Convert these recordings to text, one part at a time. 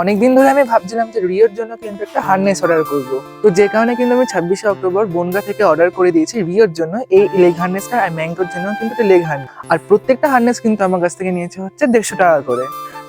অনেকদিন ধরে আমি ভাবছিলাম যে রিওর জন্য কিন্তু একটা হারনেস অর্ডার করব। তো যে কারণে কিন্তু আমি ছাব্বিশে অক্টোবর বনগা থেকে অর্ডার করে দিয়েছি রিওর জন্য এই লেগ হার্নেসটা আর ম্যাঙ্গোর জন্য কিন্তু একটা লেগ হার্নেস আর প্রত্যেকটা হারনেস কিন্তু আমার কাছ থেকে নিয়েছে হচ্ছে দেড়শো টাকা করে।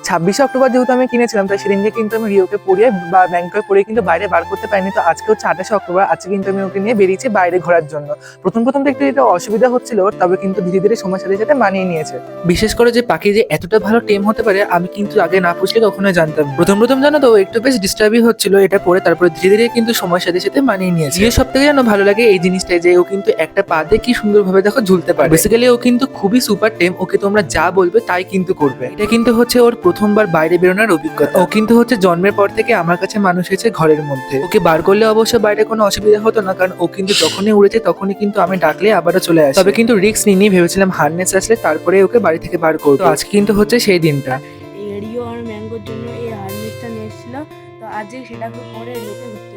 ছাব্বিশে অক্টোবর যেহেতু আমি কিনেছিলাম তাই সেদিনকে কিন্তু আমি রিওকে পড়িয়ে বা ব্যাংকে পরিয়ে কিন্তু বাইরে বার করতে পারিনি। তো আজকে হচ্ছে আঠাশে অক্টোবর আজকে কিন্তু আমি ওকে নিয়ে বেরিয়েছি বাইরে ঘোরার জন্য। প্রথম প্রথম তো একটু এটা অসুবিধা হচ্ছিল তবে কিন্তু ধীরে ধীরে সময়ের সাথে সাথে মানিয়ে নিয়েছে। বিশেষ করে যে পাখি যে এতটা ভালো টেম হতে পারে আমি কিন্তু আগে না পুষলে কখনোই জানতাম প্রথম প্রথম জানো তো একটু বেশ ডিস্টার্বই হচ্ছিল এটা করে তারপরে ধীরে ধীরে কিন্তু সময়ের সাথে সাথে মানিয়ে নিয়েছে। সব থেকে যেন ভালো লাগে এই জিনিসটাই যে ও কিন্তু একটা পা দিয়ে কি সুন্দরভাবে দেখো ঝুলতে পারে। বেসিক্যালি ও কিন্তু খুবই সুপার টেম ওকে তোমরা যা বলবে তাই কিন্তু করবে। এটা কিন্তু হচ্ছে ওর প্রথমবার বাইরে বেরোনোর অভিজ্ঞতা। ও কিন্তু হচ্ছে জন্মের পর থেকে আমার কাছে মানুষ হয়েছে ঘরের মধ্যে। ওকে বার করলে অবশ্য বাইরে কোনো অসুবিধা হতো না, কারণ ও কিন্তু যখনই উড়েছে তখনই কিন্তু আমি ডাকলে আবারও চলে আসে। তবে কিন্তু রিক্স নিয়ে ভেবেছিলাম হার্নেস আসলে তারপরে ওকে বাড়ি থেকে বার করব। আজকে কিন্তু হচ্ছে সেই দিনটা। এরিও আর ম্যাঙ্গোর জন্য সেটা সেটাকে পরে লোকে ঘুরতে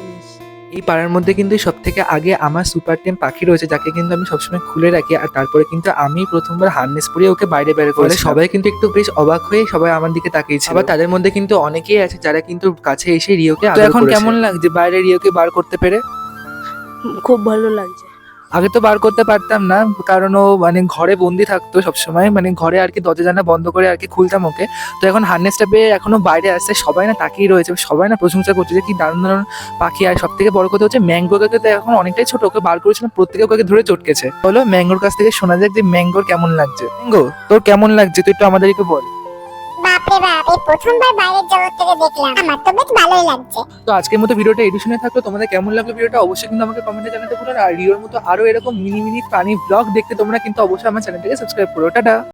এই পাড়ার মধ্যে কিন্তু সব থেকে আগে আমার সুপার টেম পাখি রয়েছে যাকে কিন্তু আমি সবসময় খুলে রাখি আর তারপরে কিন্তু আমি প্রথমবার হার্নেস পরিয়ে ওকে বাইরে বের করে সবাই কিন্তু একটু বেশ অবাক হয়ে সবাই আমার দিকে তাকিয়েছে আবার তাদের মধ্যে কিন্তু অনেকেই আছে যারা কিন্তু কাছে এসে রিওকে তো এখন কেমন লাগছে? বাইরে রিওকে বার করতে পেরে? খুব ভালো লাগছে। আগে তো বার করতে পারতাম না, কারণ ও মানে ঘরে বন্দি থাকতো সবসময় মানে ঘরে আর কি দরজা জানা বন্ধ করে আর কি খুলতাম ওকে। তো এখন হার্নেসটা পেয়ে এখনও বাইরে আসছে সবাই না তাকিয়ে রয়েছে, সবাই না প্রশংসা করছে যে কি দারুণ দারুণ পাখি। আর সব থেকে বড় কথা হচ্ছে ম্যাঙ্গোকে তো এখন অনেকটাই ছোট, ওকে বার করেছিলাম, প্রত্যেকে ওকে ধরে চটকেছে। বলো ম্যাঙ্গোর কাছ থেকে শোনা যাক যে ম্যাঙ্গোর কেমন লাগছে। ম্যাঙ্গো তোর কেমন লাগছে? তুই একটু আমাদেরকে বল। বাপরে বাপ, এই প্রথমবার বাইরের জগৎ থেকে দেখলাম। আমার তো বেশ ভালোই লাগছে। তো আজকের মতো ভিডিওটা এডিশনে থাকল। তোমাদের কেমন লাগল ভিডিওটা অবশ্যই কিন্তু আমাকে কমেন্টে জানাতে ভুলো না। আর রিওর মতো আরও এরকম মিনি মিনি প্রাণী ব্লগ দেখতে তোমরা কিন্তু অবশ্যই আমার চ্যানেলটাকে সাবস্ক্রাইব করো। টাটা!